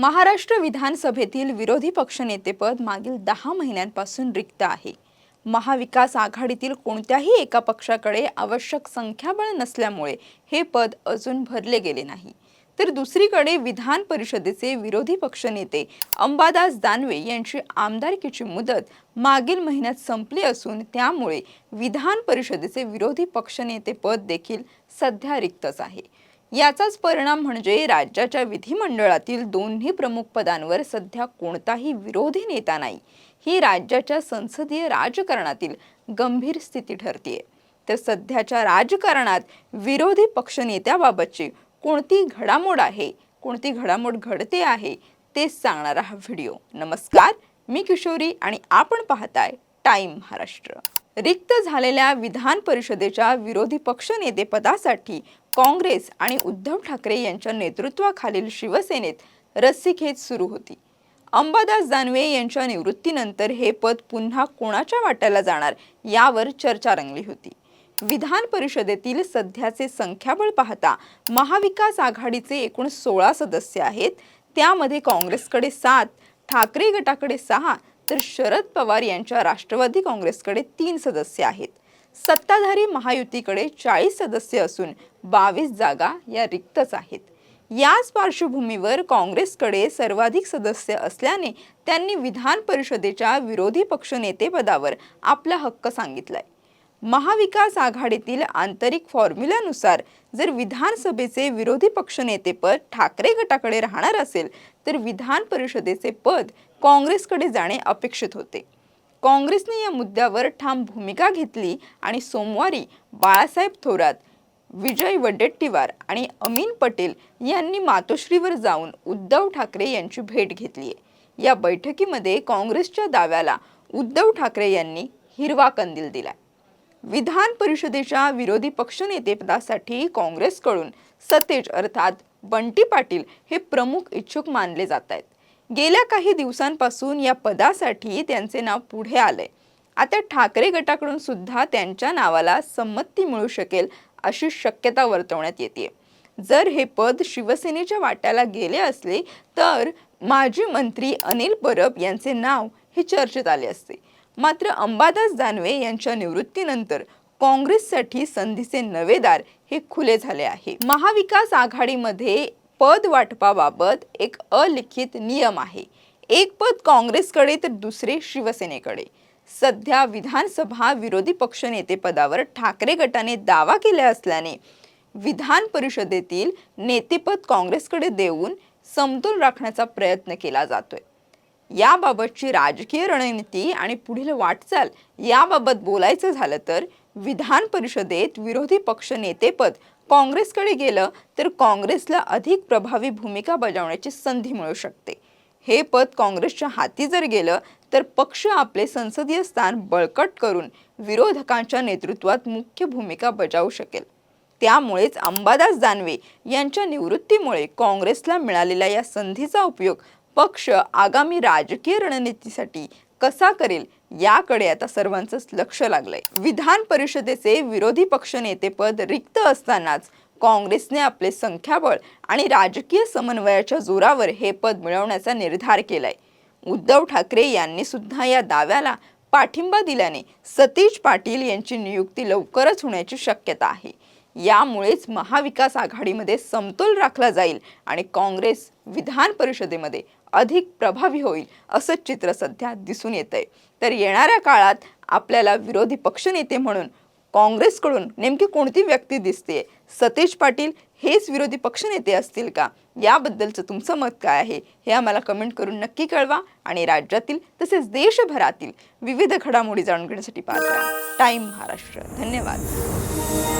महाराष्ट्र विधानसभेतील विरोधी पक्षनेतेपद मागील दहा महिन्यांपासून रिक्त आहे. महाविकास आघाडीतील कोणत्याही एका पक्षाकडे आवश्यक संख्याबळ नसल्यामुळे हे पद अजून भरले गेले नाही. तर दुसरीकडे विधान परिषदेचे विरोधी पक्षनेते अंबादास दानवे यांची आमदारकीची मुदत मागील महिन्यात संपली असून त्यामुळे विधान परिषदेचे विरोधी पक्षनेते पद देखील सध्या रिक्तच आहे. याचाच परिणाम म्हणजे राज्याच्या विधिमंडळातील दोन्ही प्रमुख पदांवर सध्या कोणताही विरोधी नेता नाही. ही राज्याच्या संसदीय राजकारणातील गंभीर स्थिती ठरतीये. तर सध्याच्या राजकारणात विरोधी पक्षनेत्याबाबतची कोणती घडामोड आहे कोणती घडामोड घडते आहे तेच सांगणारा हा व्हिडिओ. नमस्कार मी किशोरी आणि आपण पाहताय टाइम महाराष्ट्र. रिक्त झालेल्या विधान परिषदेच्या विरोधी पक्षनेतेपदासाठी काँग्रेस आणि उद्धव ठाकरे यांच्या नेतृत्वाखालील शिवसेनेत रस्सीखेच सुरू होती. अंबादास दानवे यांच्या निवृत्तीनंतर हे पद पुन्हा कोणाच्या वाट्याला जाणार यावर चर्चा रंगली होती. विधान परिषदेतील सध्याचे संख्याबळ पाहता महाविकास आघाडीचे एकूण सोळा सदस्य आहेत. त्यामध्ये काँग्रेसकडे सात ठाकरे गटाकडे सहा तर शरद पवार यांच्या राष्ट्रवादी काँग्रेसकडे तीन सदस्य आहेत. सत्ताधारी महायुतीकडे चाळीस सदस्य असून बावीस जागा या रिक्तच आहेत. याच पार्श्वभूमीवर काँग्रेसकडे सर्वाधिक सदस्य असल्याने त्यांनी विधान परिषदेच्या विरोधी पक्षनेतेपदावर आपला हक्क सांगितलाय. महाविकास आघाडीतील आंतरिक फॉर्म्युल्यानुसार जर विधानसभेचे विरोधी पक्षनेतेपद ठाकरे गटाकडे राहणार असेल तर विधान परिषदेचे पद काँग्रेसकडे जाणे अपेक्षित होते. काँग्रेसने या मुद्द्यावर ठाम भूमिका घेतली आणि सोमवारी बाळासाहेब थोरात विजय वडेट्टीवार आणि अमीन पटेल यांनी मातोश्रीवर जाऊन उद्धव ठाकरे यांची भेट घेतली आहे. या बैठकीमध्ये काँग्रेसच्या दाव्याला उद्धव ठाकरे यांनी हिरवा कंदील दिला विधान परिषदेच्या विरोधी पक्षनेतेपदासाठी काँग्रेसकडून सतेज अर्थात बंटी पाटील हे प्रमुख इच्छुक मानले जात आहेत. गेल्या काही दिवसांपासून या पदासाठी त्यांचे नाव पुढे आलंय आता ठाकरे गटाकडून सुद्धा त्यांच्या नावाला संमती मिळू शकेल अशी शक्यता वर्तवण्यात येते. जर हे पद शिवसेनेच्या वाट्याला गेले असले तर माजी मंत्री अनिल परब यांचे नाव हे चर्चेत आले असते. मात्र अंबादास दानवे यांच्या निवृत्तीनंतर काँग्रेससाठी संधीचे नवे दार हे खुले झाले आहे. महाविकास आघाडीमध्ये पद वाटपाबाबत एक अलिखित नियम आहे. एक पद काँग्रेसकडे तर दुसरे शिवसेनेकडे. सध्या विधानसभा विरोधी पक्षनेतेपदावर ठाकरे गटाने दावा केला असल्याने विधान परिषदेतील नेतेपद काँग्रेसकडे देऊन समतोल राखण्याचा प्रयत्न केला जातोय. याबाबतची राजकीय रणनीती आणि पुढील वाटचाल याबाबत बोलायचं झालं तर विधान परिषदेत विरोधी पक्ष नेतेपद काँग्रेसकडे गेलं तर काँग्रेसला अधिक प्रभावी भूमिका बजावण्याची संधी मिळू शकते. हे पद काँग्रेसच्या हाती जर गेलं तर पक्ष आपले संसदीय स्थान बळकट करून विरोधकांच्या नेतृत्वात मुख्य भूमिका बजावू शकेल. त्यामुळेच अंबादास दानवे यांच्या निवृत्तीमुळे काँग्रेसला मिळालेल्या या संधीचा उपयोग पक्ष आगामी राजकीय रणनीतीसाठी कसा करेल याकडे आता सर्वांचंच लक्ष लागलंय. विधान परिषदेचे विरोधी पक्षनेतेपद रिक्त असतानाच काँग्रेसने आपले संख्याबळ आणि राजकीय समन्वयाच्या जोरावर हे पद मिळवण्याचा निर्धार केलाय. उद्धव ठाकरे यांनी सुद्धा या दाव्याला पाठिंबा दिल्याने सतीश पाटील यांची नियुक्ती लवकरच होण्याची शक्यता आहे. यामुळेच महाविकास आघाडीमध्ये समतोल राखला जाईल आणि काँग्रेस विधान परिषदेमध्ये अधिक प्रभावी होईल असं चित्र सध्या दिसून येत आहे तर येणाऱ्या काळात आपल्याला विरोधी पक्षनेते म्हणून काँग्रेसकडून नेमकी कोणती व्यक्ती दिसते? सतेज पाटील हेच विरोधी पक्षनेते असतील का? याबद्दलचं तुमचं मत काय आहे? हे आम्हाला कमेंट करून नक्की कळवा आणि राज्यातील तसेच देशभरातील विविध घडामोडी जाणून घेण्यासाठी पाहता. टाईम महाराष्ट्र. धन्यवाद.